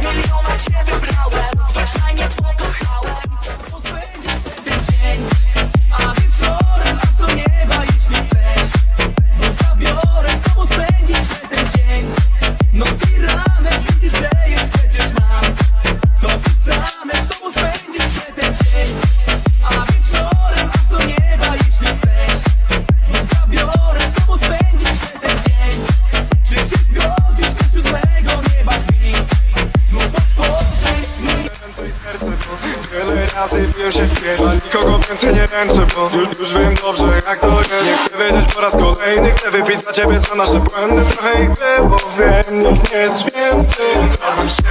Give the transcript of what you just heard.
Miliona cię wybrałem Zwyczajnie pokochałem. Pozbędziesz dzień A wieczorem aż do nieba jeśli chcesz Znów zabiorę Z tobą spędzić ten dzień. Noc i bym się wpił Za nikogo więcej nie ręczę, bo już, już wiem dobrze jak to jest. Nie chcę wiedzieć po raz kolejny, chcę wypić za ciebie za nasze błędy. Trochę ich było, wiem, nikt nie jest święty. Dałbym się